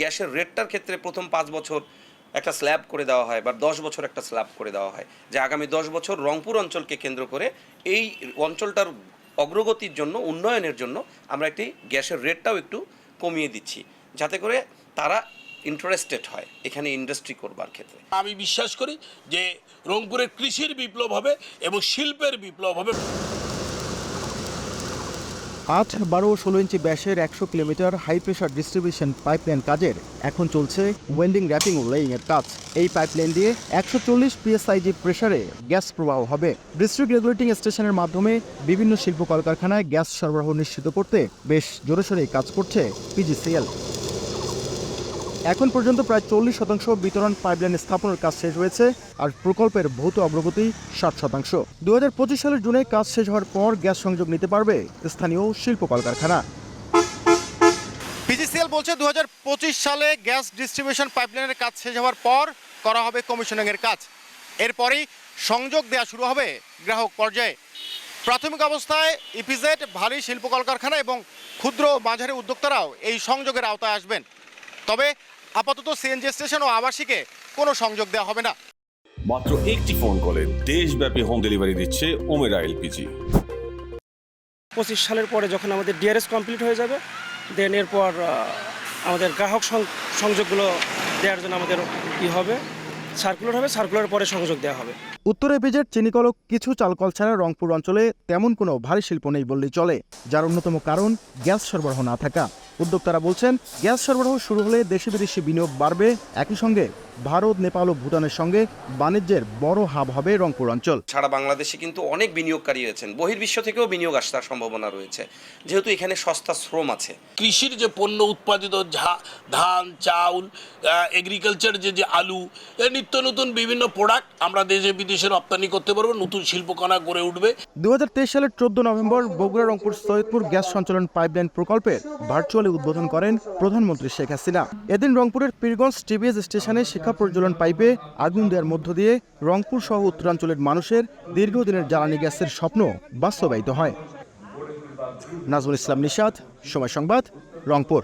গ্যাসের রেটটার ক্ষেত্রে প্রথম পাঁচ বছর একটা স্ল্যাব করে দেওয়া হয় বা দশ বছর একটা স্ল্যাব করে দেওয়া হয়। যে আগামী দশ বছর রংপুর অঞ্চলকে কেন্দ্র করে এই অঞ্চলটার অগ্রগতির জন্য, উন্নয়নের জন্য আমরা একটি গ্যাসের রেটটাও একটু কমিয়ে দিচ্ছি। যাতে করে তারা ইন্টারেস্টেড হয় এখানে ইন্ডাস্ট্রি করবার ক্ষেত্রে। আমি বিশ্বাস করি যে রংপুরের কৃষির বিপ্লব হবে এবং শিল্পের বিপ্লব হবে। আট বারো, ষোলো ইঞ্চি ব্যাসের একশো kilometre high pressure distribution pipeline কাজের। এখন চলছে ওয়েল্ডিং র্যাপিং ও লেইং এর কাজ। এই পাইপলাইন দিয়ে একশো চল্লিশ পিএসআইজি প্রেশারে গ্যাস প্রবাহ হবে। ডিস্ট্রিক্ট রেগুলেটিং স্টেশনের মাধ্যমে বিভিন্ন শিল্প কলকারখানায় গ্যাস সরবরাহ নিশ্চিত করতে বেশ জোরেশোরে কাজ করছে পিজিসিএল এখন পর্যন্ত প্রায় চল্লিশ শতাংশ বিতরণ পাইপলাইন স্থাপনের কাজ শেষ হয়েছে আর প্রকল্পের ভৌত অগ্রগতি ষাট শতাংশ। দু পঁচিশ সালের জুনে কাজ শেষ হওয়ার পর গ্যাস সংযোগ নিতে পারবে স্থানীয় শিল্প কলকারখানা। পিজিসিএল বলছে দু হাজার পঁচিশ সালে গ্যাস ডিস্ট্রিবিউশন পাইপলাইনের কাজ শেষ হওয়ার পর করা হবে কমিশনিংয়ের কাজ। এরপরেই সংযোগ দেওয়া শুরু হবে গ্রাহক পর্যায়ে। প্রাথমিক অবস্থায় ইপিজেড ভারী শিল্প কলকারখানা এবং ক্ষুদ্র মাঝারি উদ্যোক্তারাও এই সংযোগের আওতায় আসবেন। তবে আপাতত সিএনজি স্টেশন ও আবাসিকে কোনো সংযোগ দেওয়া হবে না। মাত্র একটি ফোন কলে দেশব্যাপী হোম ডেলিভারি দিচ্ছে ওমেরা এলপিজি। পঁচিশ সালের পরে যখন আমাদের ডিআরএস কমপ্লিট হয়ে যাবে দেন এরপর আমাদের গ্রাহক সং- সংযোগগুলো দেওয়ার জন্য আমাদের ই হবে সার্কুলার হবে সার্কুলার পরে সংযোগ দেওয়া হবে। উত্তর এপিজেড চিনিকলক কিছু চালকল ছাড়া রংপুর অঞ্চলে তেমন কোনো ভারী শিল্প নেই বললেই চলে যার অন্যতম কারণ গ্যাস সরবরাহ না থাকা। উদ্যোক্তারা বলছেন গ্যাস সরবরাহ শুরু হলে দেশে বিদেশি বিনিয়োগ বাড়বে। একই সঙ্গে ভারত নেপাল ও ভুটানের সঙ্গে বাণিজ্যের বড় হাব হবে রংপুর অঞ্চল। সারা বাংলাদেশে কিন্তু অনেক বিনিয়োগকারী রয়েছেন। বহির্বিশ্ব থেকেও বিনিয়োগ আসার সম্ভাবনা রয়েছে। যেহেতু এখানে সস্তা শ্রম আছে। কৃষির যে পণ্য উৎপাদিত ঝা- ধান চাউল এগ্রিকালচার যে যে আলু নিত্য নতুন বিভিন্ন প্রোডাক্ট আমরা দেশে বিদেশে রপ্তানি করতে পারব নতুন শিল্পকণা গড়ে উঠবে। দুই হাজার তেইশ সালের চোদ্দ নভেম্বর বগুড়া রংপুর সৈয়দপুর গ্যাস সঞ্চালন পাইপলাইন প্রকল্পের ভার্চুয়ালি উদ্বোধন করেন প্রধানমন্ত্রী শেখ হাসিনা। এদিন রংপুরের পীরগঞ্জ টিবিএস স্টেশনে শিক্ষা প্রজ্বলন পাইপে আগুন দেওয়ার মধ্য দিয়ে রংপুর সহ উত্তরাঞ্চলের মানুষের দীর্ঘদিনের জ্বালানি গ্যাসের স্বপ্ন বাস্তবায়িত হয়। নাজমুল ইসলাম নিশাদ সময় সংবাদ, রংপুর।